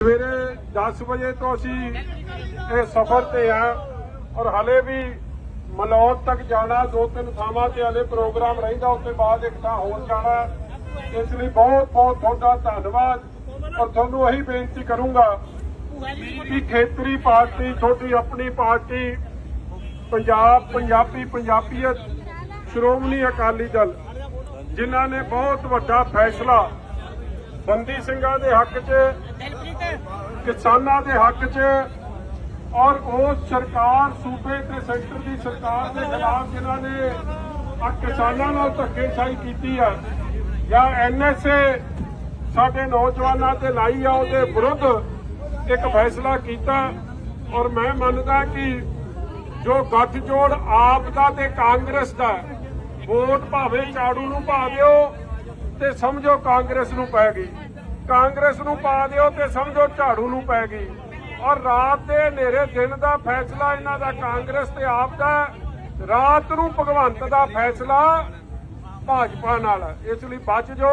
ਸਵੇਰੇ 10 ਵਜੇ ਤੋਂ ਅਸੀਂ ਇਹ ਸਫ਼ਰ ਤੇ ਆ ਔਰ ਹਲੇ ਵੀ ਮਲੌਦ ਤੱਕ ਜਾਣਾ, ਦੋ ਤਿੰਨ ਥਾਵਾਂ ਤੇ ਹਲੇ ਪ੍ਰੋਗਰਾਮ ਰਹਿੰਦਾ ਉਸ ਤੋਂ ਬਾਅਦ ਇੱਕ ਥਾਂ ਹੋਰ ਜਾਣਾ। ਇਸ ਲਈ ਬਹੁਤ ਬਹੁਤ ਤੁਹਾਡਾ ਧੰਨਵਾਦ ਔਰ ਤੁਹਾਨੂੰ ਇਹੀ ਬੇਨਤੀ ਕਰੂੰਗਾ ਕਿ ਖੇਤਰੀ ਪਾਰਟੀ, ਤੁਹਾਡੀ ਆਪਣੀ ਪਾਰਟੀ, ਪੰਜਾਬ, ਪੰਜਾਬੀ ਪੰਜਾਬੀਅਤ, ਸ਼੍ਰੋਮਣੀ ਅਕਾਲੀ ਦਲ, ਜਿਨ੍ਹਾਂ ਨੇ ਬਹੁਤ ਵੱਡਾ ਫੈਸਲਾ ਬੰਦੀ ਸਿੰਘਾਂ ਦੇ ਹੱਕ 'ਚ ਕਿਸਾਨਾਂ ਦੇ ਹੱਕ 'ਚ ਔਰ ਉਹ ਸਰਕਾਰ ਸੂਬੇ ਤੇ ਸੈਂਟਰ ਦੀ ਸਰਕਾਰ ਦੇ ਖਿਲਾਫ ਜਿਨ੍ਹਾਂ ਨੇ ਆ ਕਿਸਾਨਾਂ ਨਾਲ ਧੱਕੇਸ਼ਾਹੀ ਕੀਤੀ ਆ ਜਾਂ ਐਨਐਸਏ ਸਾਡੇ ਨੌਜਵਾਨਾਂ ਤੇ ਲਾਈ ਆ, ਉਹਦੇ ਵਿਰੁੱਧ ਇੱਕ ਫੈਸਲਾ ਕੀਤਾ। ਔਰ ਮੈਂ ਮੰਨਦਾ ਕਿ ਜੋ ਗੱਠਜੋੜ ਆਪ ਦਾ ਤੇ ਕਾਂਗਰਸ ਦਾ ਵੋਟ ਭਾਵੇਂ ਝਾੜੂ ਨੂੰ ਪਾ ਦਿਓ ਤੇ ਸਮਝੋ ਕਾਂਗਰਸ ਨੂੰ ਪੈ ਗਈ। ਕਾਂਗਰਸ ਨੂੰ ਪਾ ਦਿਓ ਤੇ ਸਮਝੋ ਝਾੜੂ ਨੂੰ ਪੈ ਗਈ। ਔਰ ਰਾਤ ਦੇ ਹਨੇਰੇ ਦਿਨ ਦਾ ਫੈਸਲਾ ਇਹਨਾਂ ਦਾ ਕਾਂਗਰਸ ਤੇ ਆਪ ਦਾ ਰਾਤ ਨੂੰ ਭਗਵੰਤ ਦਾ ਫੈਸਲਾ ਭਾਜਪਾ ਨਾਲ। ਇਸ ਲਈ ਬਚ ਜੋ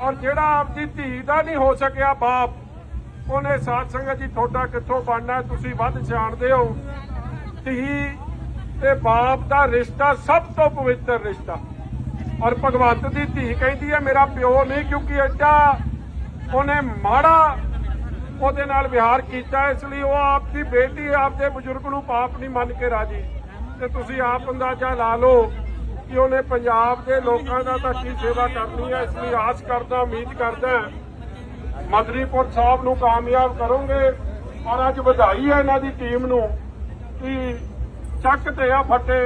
ਔਰ ਜਿਹੜਾ ਆਪਦੀ ਧੀ ਦਾ ਨਹੀਂ ਹੋ ਸਕਿਆ ਬਾਪ, ਉਹਨੇ ਸਾਧ ਸੰਗਤ ਜੀ, ਤੁਹਾਡਾ ਕਿੱਥੋਂ ਬਣਨਾ ਤੁਸੀਂ ਵੱਧ ਜਾਣਦੇ ਹੋ। ਧੀ ਤੇ ਬਾਪ ਦਾ ਰਿਸ਼ਤਾ ਸਭ ਤੋਂ ਪਵਿੱਤਰ ਰਿਸ਼ਤਾ। ਔਰ ਭਗਵੰਤ ਦੀ ਧੀ ਕਹਿੰਦੀ ਹੈ, ਮੇਰਾ ਪਿਓ ਨਹੀਂ ਕਿਉਂਕਿ ਐਡਾ ਉਹਨੇ ਮਾੜਾ ਉਹਦੇ ਨਾਲ ਵਿਹਾਰ ਕੀਤਾ, ਇਸ ਲਈ ਉਹ ਆਪ ਦੀ ਬੇਟੀ ਆਪਦੇ ਬਜ਼ੁਰਗ ਨੂੰ ਪਾਪ ਨਹੀਂ ਮੰਨ ਕੇ ਰਾਜੀ। ਤੇ ਤੁਸੀਂ ਆਪ ਅੰਦਾਜ਼ਾ ਲਾ ਲਓ ਕਿ ਉਹਨੇ ਪੰਜਾਬ ਦੇ ਲੋਕਾਂ ਦਾ ਤਾਂ ਕੀ ਸੇਵਾ ਕਰਨੀ ਹੈ, ਇਸ ਲਈ ਆਸ ਕਰਦਾ, ਉਮੀਦ ਕਰਦਾ ਮਦਰੀਪੁਰ ਸਾਹਿਬ ਨੂੰ ਕਾਮਯਾਬ ਕਰੋਗੇ ਔਰ ਅੱਜ ਵਧਾਈ ਹੈ ਇਹਨਾਂ ਦੀ ਟੀਮ ਨੂੰ ਕਿ ਚੱਕ ਤੇ ਆ ਫੱਟੇ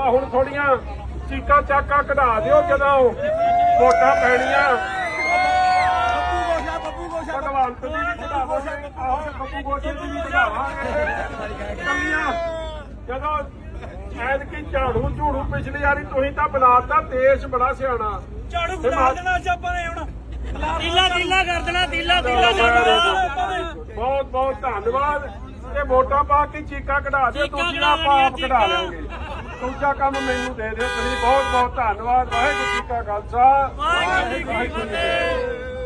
ਆ ਹੁਣ ਥੋੜੀਆਂ ਚੀਕਾ ਚਾਕਾ ਕਢਾ ਦਿਓ ਜਦੋਂ ਵੋਟਾਂ ਪੈਣੀਆਂ ਭਗਵੰਤ ਦੀ ਵੀ ਕਢਾਵਾਂਗੇ ਆਹੋ ਬੱਬੂ ਗੋਸ਼ੇ ਦੀ ਵੀ ਕਮੀਆਂ ਜਦੋਂ ਐਤਕੀ ਝਾੜੂ ਝੂੜੂ ਪਿਛਲੀ ਵਾਰੀ ਤੁਸੀਂ ਤਾਂ ਬਣਾਤਾ ਦੇਸ਼ ਬੜਾ ਸਿਆਣਾ ਝਾੜੂ ਖੁਦਾ ਦੇਣਾ ਆਪਾਂ ਨੇ ਹੁਣ ਤੀਲਾ ਤੀਲਾ ਕਰ ਦੇਣਾ ਤੀਲਾ ਤੀਲਾ ਕਰ ਦੇਣਾ ਬਹੁਤ ਬਹੁਤ ਧੰਨਵਾਦ ਤੇ ਵੋਟਾਂ ਪਾ ਕੇ ਚੀਕਾ ਕਢਾ ਦਿਓ ਤੁਸੀਂ ਕਢਾ ਆਪਾਂ ਆਪ ਕਢਾ ਚੀਕਾਂ। ਦੂਜਾ ਕੰਮ ਮੈਨੂੰ ਦੇ ਦਿਓ ਤੁਸੀਂ ਬਹੁਤ ਬਹੁਤ ਧੰਨਵਾਦ ਵਾਹਿਗੁਰੂ ਜੀ ਕਾ ਖਾਲਸਾ ਵਾਹਿਗੁਰੂ ਜੀ ਕੀ ਫਤਿਹ